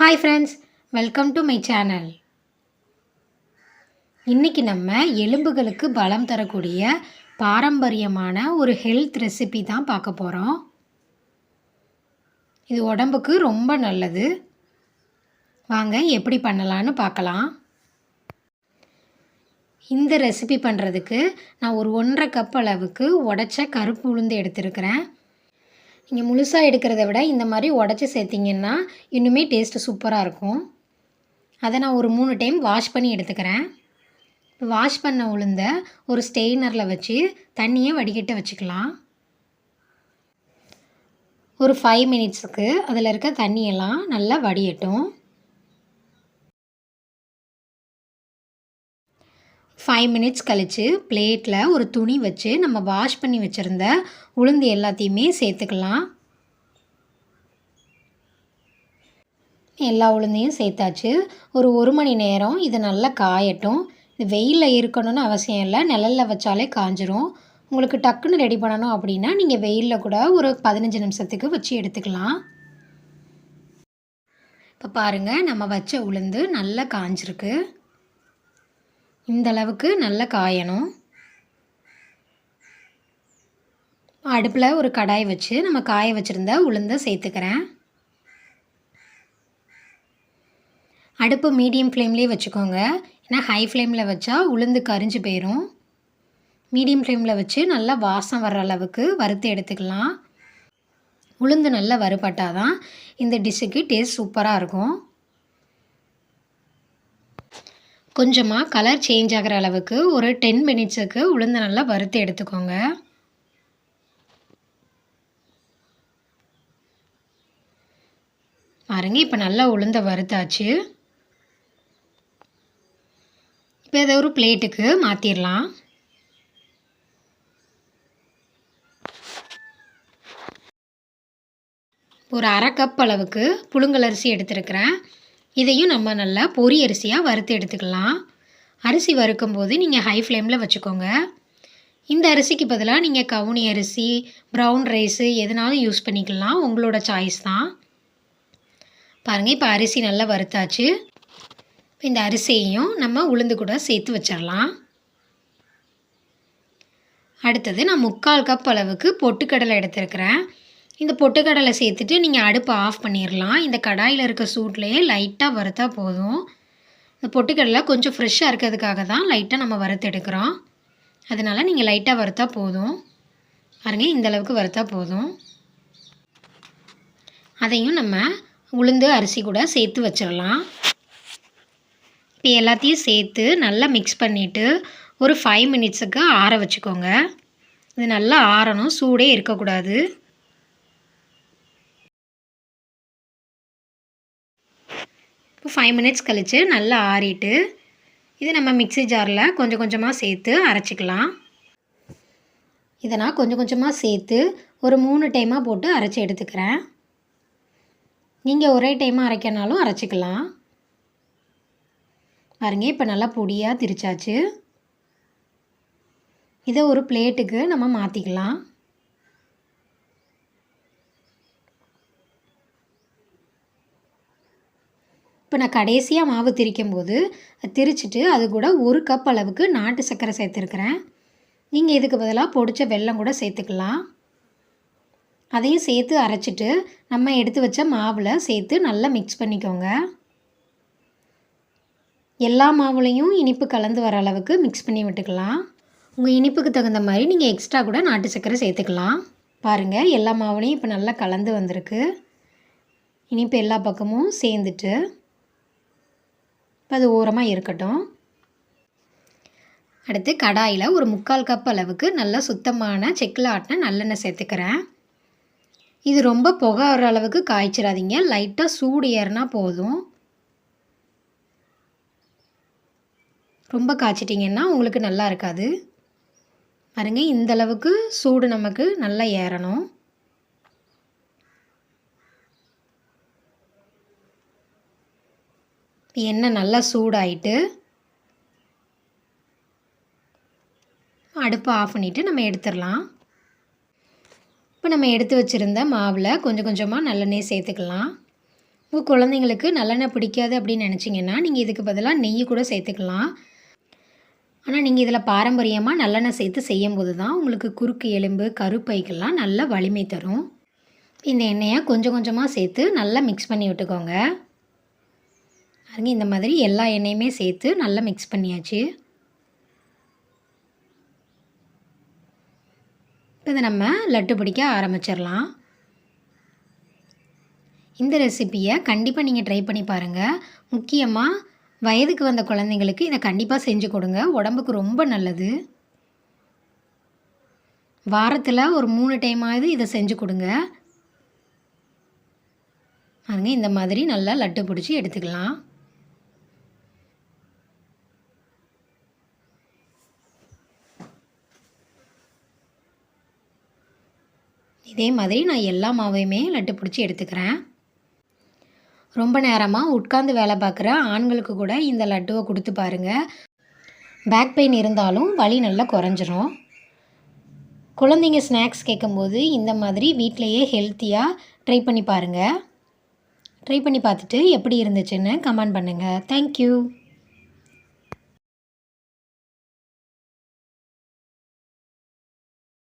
Hi friends welcome to my channel இன்றைக்கி நம்ம எலும்புகளுக்கு பலம் தரக்கூடிய பாரம்பரியமான ஒரு ஹெல்த் ரெசிபி தான் பார்க்க போகிறோம் இது உடம்புக்கு ரொம்ப நல்லது. வாங்க எப்படி பண்ணலான்னு பார்க்கலாம். இந்த ரெசிபி பண்ணுறதுக்கு நான் ஒரு ஒன்றரை கப் அளவுக்கு உடச்ச கருப்பு உளுந்து எடுத்திருக்கிறேன். நீங்கள் முழுசாக எடுக்கிறத விட இந்த மாதிரி உடச்சி சேர்த்திங்கன்னா இன்னுமே டேஸ்ட்டு சூப்பராக இருக்கும். அதை நான் ஒரு மூணு டைம் வாஷ் பண்ணி எடுத்துக்கிறேன். வாஷ் பண்ண உளுந்த ஒரு ஸ்டெய்னரில் வச்சு தண்ணியை வடிகட்ட வச்சுக்கலாம். ஒரு ஃபைவ் மினிட்ஸுக்கு அதில் இருக்க தண்ணியெல்லாம் நல்லா வடியட்டும். ஃபைவ் மினிட்ஸ் கழித்து பிளேட்டில் ஒரு துணி வச்சு நம்ம வாஷ் பண்ணி வச்சுருந்த உளுந்து எல்லாத்தையுமே சேர்த்துக்கலாம். எல்லா உளுந்தையும் சேர்த்தாச்சு. ஒரு ஒரு மணி நேரம் இது நல்லா காயட்டும். இது வெயிலில் இருக்கணும்னு அவசியம் இல்லை. நிழலில் வச்சாலே காஞ்சிரும். உங்களுக்கு டக்குன்னு ரெடி பண்ணணும் அப்படின்னா நீங்கள் வெயிலில் கூட ஒரு பதினஞ்சு நிமிஷத்துக்கு வச்சு எடுத்துக்கலாம். இப்போ பாருங்கள் நம்ம வச்ச உளுந்து நல்லா காஞ்சிருக்கு. இந்த அளவுக்கு நல்லா காயணும். அடுப்பில் ஒரு கடாய் வச்சு நம்ம காய வச்சுருந்தா உளுந்தை சேர்த்துக்கிறேன். அடுப்பு மீடியம் ஃப்ளேம்லேயே வச்சுக்கோங்க. ஏன்னா ஹை ஃப்ளேமில் வச்சா உளுந்து கரிஞ்சு போயிடும் மீடியம் ஃப்ளேமில் வச்சு நல்லா வாசம் வர்ற அளவுக்கு வறுத்து எடுத்துக்கலாம். உளுந்து நல்லா வறுபட்டால் தான் இந்த டிஷ்ஷுக்கு டேஸ்ட் சூப்பராக இருக்கும். கொஞ்சமாக கலர் சேஞ்ச் ஆகிற அளவுக்கு ஒரு டென் மினிட்ஸுக்கு உளுந்து நல்லா வறுத்து எடுத்துக்கோங்க. பாருங்க இப்போ நல்லா உளுந்த வறுத்தாச்சு. இப்போ இதை ஒரு பிளேட்டுக்கு மாற்றிடலாம் ஒரு அரை கப் அளவுக்கு புழுங்கலரிசி எடுத்துருக்கிறேன். இதையும் நம்ம நல்லா பொரி அரிசியாக வறுத்து எடுத்துக்கலாம். அரிசி வறுக்கும் போது நீங்கள் ஹை ஃப்ளேமில் வச்சுக்கோங்க. இந்த அரிசிக்கு பதிலாக நீங்கள் கவுனி அரிசி ப்ரௌன் ரைஸு எதுனாலும் யூஸ் பண்ணிக்கலாம். உங்களோட சாய்ஸ் தான். பாருங்கள் இப்போ அரிசி நல்லா வறுத்தாச்சு. இந்த அரிசியையும் நம்ம உளுந்து கூட சேர்த்து வச்சிடலாம். அடுத்தது நான் முக்கால் கப் அளவுக்கு பொட்டுக்கடலை எடுத்துருக்கிறேன். இந்த பொட்டுக்கடலை சேர்த்துட்டு நீங்கள் அடுப்பை ஆஃப் பண்ணிடலாம் இந்த கடாயில் இருக்க சூட்லேயே லைட்டாக வறுத்தா போதும். இந்த பொட்டுக்கடலை கொஞ்சம் ஃப்ரெஷ்ஷாக இருக்கிறதுக்காக தான் லைட்டாக நம்ம வறுத்து எடுக்கிறோம். அதனால் நீங்கள் லைட்டாக வறுத்தா போதும். பாருங்க இந்த அளவுக்கு வறுத்தா போதும். அதையும் நம்ம உளுந்து அரிசி கூட சேர்த்து வச்சிடலாம் இப்போ எல்லாத்தையும் சேர்த்து நல்லா மிக்ஸ் பண்ணிவிட்டு ஒரு ஃபைவ் மினிட்ஸுக்கு ஆற வச்சுக்கோங்க. இது நல்லா ஆறணும் சூடே இருக்கக்கூடாது. இப்போ ஃபைவ் மினிட்ஸ் கழித்து நல்லா ஆறிட்டு இது நம்ம மிக்சி ஜாரில் கொஞ்சம் கொஞ்சமாக சேர்த்து அரைச்சிக்கலாம். இதை நான் கொஞ்சம் கொஞ்சமாக சேர்த்து ஒரு மூணு டைமாக போட்டு அரைச்சி எடுத்துக்கிறேன். நீங்கள் ஒரே டைமாக அரைக்கனாலும் அரைச்சிக்கலாம். பாருங்க இப்போ நல்லா பொடியாக திரிச்சாச்சு. இதை ஒரு பிளேட்டுக்கு நம்ம மாற்றிக்கலாம் இப்போ நான் கடைசியாக மாவு திரிக்கும் போது திரிச்சிட்டு அது கூட ஒரு கப் அளவுக்கு நாட்டு சர்க்கரை சேர்த்துருக்குறேன். நீங்கள் இதுக்கு பதிலாக பொடிச்ச வெல்லம் கூட சேர்த்துக்கலாம். அதையும் சேர்த்து அரைச்சிட்டு நம்ம எடுத்து வச்ச மாவில் சேர்த்து நல்லா மிக்ஸ் பண்ணிக்கோங்க. எல்லா மாவுலேயும் இனிப்பு கலந்து வர அளவுக்கு மிக்ஸ் பண்ணி விட்டுக்கலாம். உங்கள் இனிப்புக்கு தகுந்த மாதிரி நீங்கள் எக்ஸ்ட்ரா கூட நாட்டு சர்க்கரை சேர்த்துக்கலாம். பாருங்கள் எல்லா மாவுலேயும் இப்போ நல்லா கலந்து வந்திருக்கு. இனிப்பு எல்லா பக்கமும் சேர்ந்துட்டு இப்போ அது ஓரமாக இருக்கட்டும். அடுத்து கடாயில் ஒரு முக்கால் கப் அளவுக்கு நல்லா சுத்தமான செக்கில் ஆட்டின நல்லெண்ணெய் சேர்த்துக்கிறேன். இது ரொம்ப புகை வர அளவுக்கு காய்ச்சிடாதீங்க. லைட்டாக சூடு ஏறினா போதும். ரொம்ப காய்ச்சிட்டிங்கன்னா உங்களுக்கு நல்லா இருக்காது. பாருங்கள் இந்த அளவுக்கு சூடு நமக்கு நல்லா ஏறணும். எண்ணெய் நல்லா சூடாயிட்டு அடுப்பை ஆஃப் பண்ணிவிட்டு நம்ம எடுத்துடலாம். இப்போ நம்ம எடுத்து வச்சுருந்த மாவில் கொஞ்சம் கொஞ்சமாக நல்லெண்ணெய் சேர்த்துக்கலாம். உங்கள் குழந்தைங்களுக்கு நல்லெண்ணெய் பிடிக்காது அப்படின்னு நினச்சிங்கன்னா நீங்கள் இதுக்கு பதிலாக நெய் கூட சேர்த்துக்கலாம். ஆனால் நீங்கள் இதில் பாரம்பரியமாக நல்லெண்ணெய் சேர்த்து செய்யும்போது தான் உங்களுக்கு குறுக்கு எலும்பு கருப்பைக்கெல்லாம் நல்ல வலிமை தரும். இந்த எண்ணெயை கொஞ்சம் கொஞ்சமாக சேர்த்து நல்லா மிக்ஸ் பண்ணி விட்டுக்கோங்க. பாருங்க இந்த மாதிரி எல்லா எண்ணெயுமே சேர்த்து நல்லா மிக்ஸ் பண்ணியாச்சு. இப்போ இதை நம்ம லட்டு பிடிக்க ஆரம்பிச்சிடலாம். இந்த ரெசிப்பியை கண்டிப்பாக நீங்கள் ட்ரை பண்ணி பாருங்கள் முக்கியமாக வயதுக்கு வந்த குழந்தைங்களுக்கு இதை கண்டிப்பாக செஞ்சு கொடுங்க. உடம்புக்கு ரொம்ப நல்லது. வாரத்தில் ஒரு மூணு டைமாவது இதை செஞ்சு கொடுங்க. பாருங்கள் இந்த மாதிரி நல்லா லட்டு பிடிச்சி எடுத்துக்கலாம். இதே மாதிரி நான் எல்லா மாவையுமே லட்டு பிடிச்சி எடுத்துக்கிறேன். ரொம்ப நேரமாக உட்காந்து வேலை பார்க்குற ஆண்களுக்கு கூட இந்த லட்டுவை கொடுத்து பாருங்கள் பேக் பெயின் இருந்தாலும் வலி நல்லா குறைஞ்சிரும். குழந்தைங்க ஸ்நாக்ஸ் கேட்கும்போது இந்த மாதிரி வீட்டிலையே ஹெல்த்தியாக ட்ரை பண்ணி பாருங்கள் ட்ரை பண்ணி பார்த்துட்டு எப்படி இருந்துச்சுன்னு கமெண்ட் பண்ணுங்கள் தேங்க்யூ